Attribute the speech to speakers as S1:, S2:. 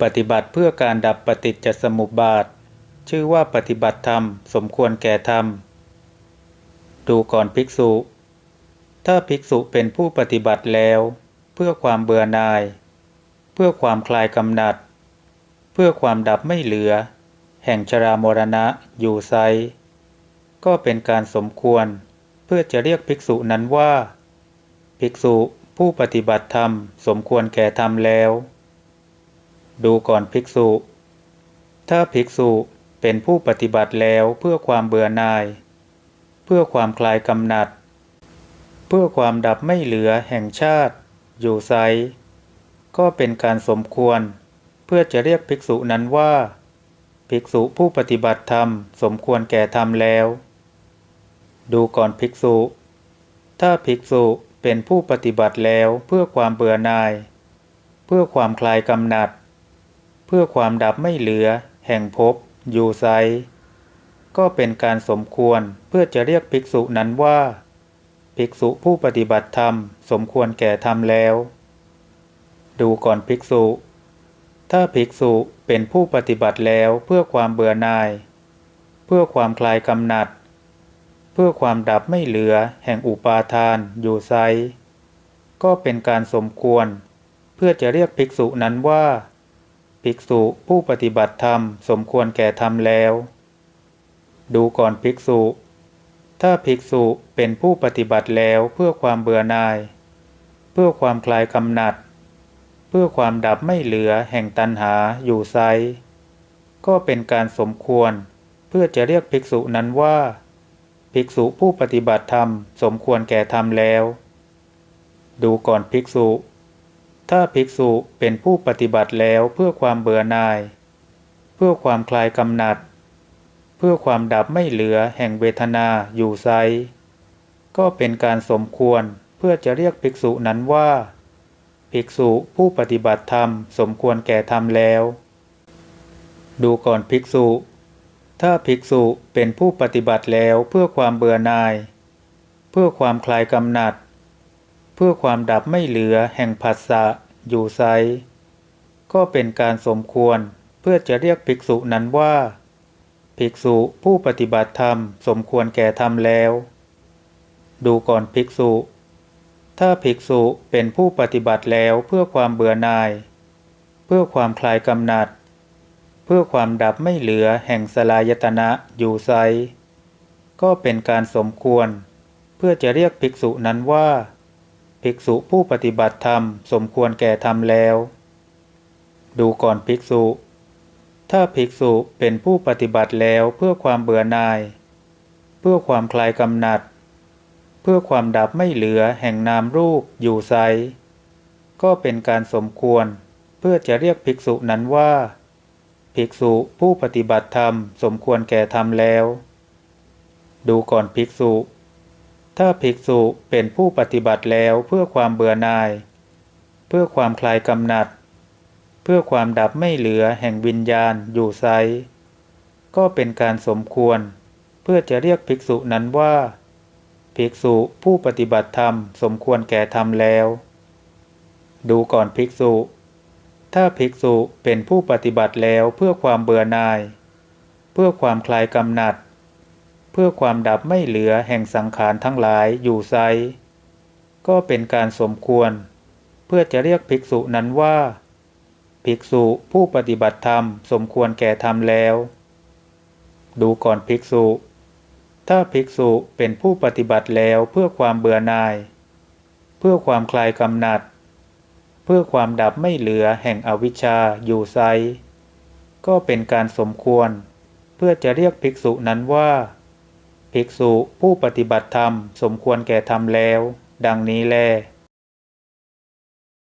S1: ปฏิบัติเพื่อการดับปฏิจจสมุปบาท ชื่อว่าปฏิบัติธรรม สมควรแก่ธรรม ดูก่อนภิกษุ ถ้าภิกษุเป็นผู้ปฏิบัติแล้ว เพื่อความเบื่อหน่าย เพื่อความคลายกำหนัด เพื่อความดับไม่เหลือ แห่งชรามรณะอยู่ไซก็เป็นการสมควร เพื่อจะเรียกภิกษุนั้นว่า ภิกษุผู้ปฏิบัติธรรม สมควรแก่ธรรมแล้ว ดูก่อนภิกษุ ถ้าภิกษุเป็นผู้ปฏิบัติแล้วเพื่อความเบื่อหน่าย เพื่อความคลายกำหนัด เพื่อความดับไม่เหลือแห่งชาติ อยู่ไซก็เป็นการสมควร เพื่อจะเรียกภิกษุนั้นว่า ภิกษุผู้ปฏิบัติธรรมสมควรแก่ธรรมแล้ว ดูก่อนภิกษุ ถ้าภิกษุเป็นผู้ปฏิบัติแล้วเพื่อความเบื่อหน่าย เพื่อความคลายกำหนัด พื่อความดับไม่เหลือ แห่งภพอยู่ไซก็เป็นการสมควรเพื่อจะเรียกภิกษุนั้นว่า ภิกษุผู้ปฏิบัติธรรม สมควรแก่ธรรมแล้ว ดูก่อนภิกษุ ถ้าภิกษุเป็นผู้ปฏิบัติแล้วเพื่อความเบื่อหน่าย เพื่อความคลายกำหนัด เพื่อความดับไม่เหลือ แห่งอุปาทานอยู่ไซก็เป็นการสมควร เพื่อจะเรียกภิกษุนั้นว่า ภิกษุผู้ปฏิบัติธรรมสมควรแก่ธรรมแล้ว ดูก่อนภิกษุ ถ้าภิกษุเป็นผู้ปฏิบัติแล้วเพื่อความเบื่อหน่าย เพื่อความคลายกำหนัด เพื่อความดับไม่เหลือแห่งตัณหาอยู่ไซก็เป็นการสมควรเพื่อจะเรียกภิกษุนั้นว่า ภิกษุผู้ปฏิบัติธรรมสมควรแก่ธรรมแล้ว ดูก่อนภิกษุ ถ้าภิกษุเป็นผู้ปฏิบัติแล้วเพื่อความเบื่อหน่าย เพื่อความคลายกำหนัด เพื่อความดับไม่เหลือแห่งเวทนาอยู่ไซก็เป็นการสมควรเพื่อจะเรียกภิกษุนั้นว่า ภิกษุผู้ปฏิบัติธรรมสมควรแก่ธรรมแล้ว ดูก่อนภิกษุ ถ้าภิกษุเป็นผู้ปฏิบัติแล้วเพื่อความเบื่อหน่าย เพื่อความคลายกำหนัด เพื่อความดับไม่เหลือแห่งผัสสะ อยู่ไซก็เป็นการสมควรเพื่อจะเรียกภิกษุนั้นว่า ภิกษุผู้ปฏิบัติธรรมสมควรแก่ธรรมแล้ว ดูก่อนภิกษุ ถ้าภิกษุเป็นผู้ปฏิบัติแล้วเพื่อความเบื่อหน่าย เพื่อความคลายกำหนัด เพื่อความดับไม่เหลือแห่งสลายตนะอยู่ไซก็เป็นการสมควร เพื่อจะเรียกภิกษุนั้นว่า ภิกษุผู้ปฏิบัติธรรมสมควรแก่ธรรมแล้ว ดูก่อนภิกษุ ถ้าภิกษุเป็นผู้ปฏิบัติแล้วเพื่อความเบื่อหน่าย เพื่อความคลายกำหนัด เพื่อความดับไม่เหลือแห่งนามรูปอยู่ไซก็เป็นการสมควรเพื่อจะเรียกภิกษุนั้นว่า ภิกษุผู้ปฏิบัติธรรมสมควรแก่ธรรมแล้ว ดูก่อนภิกษุ ถ้าภิกษุเป็นผู้ปฏิบัติแล้วเพื่อความเบื่อหน่าย เพื่อความคลายกำหนัด เพื่อความดับไม่เหลือแห่งวิญญาณอยู่ไซก็เป็นการสมควร เพื่อจะเรียกภิกษุนั้นว่า ภิกษุผู้ปฏิบัติธรรมสมควรแก่ธรรมแล้ว ดูก่อนภิกษุ ถ้าภิกษุเป็นผู้ปฏิบัติแล้วเพื่อความเบื่อหน่าย เพื่อความคลายกำหนัด เพื่อความดับไม่เหลือแห่งสังขารทั้งหลายอยู่ไซก็เป็นการสมควร เพื่อจะเรียกภิกษุนั้นว่า ภิกษุผู้ปฏิบัติธรรมสมควรแก่ธรรมแล้ว ดูก่อนภิกษุ ถ้าภิกษุเป็นผู้ปฏิบัติแล้วเพื่อความเบื่อหน่าย เพื่อความคลายกำหนัด เพื่อความดับไม่เหลือแห่งอวิชชาอยู่ไซก็เป็นการสมควร เพื่อจะเรียกภิกษุนั้นว่า ภิกษุผู้ปฏิบัติธรรมสมควรแก่ธรรมแล้ว ดังนี้แล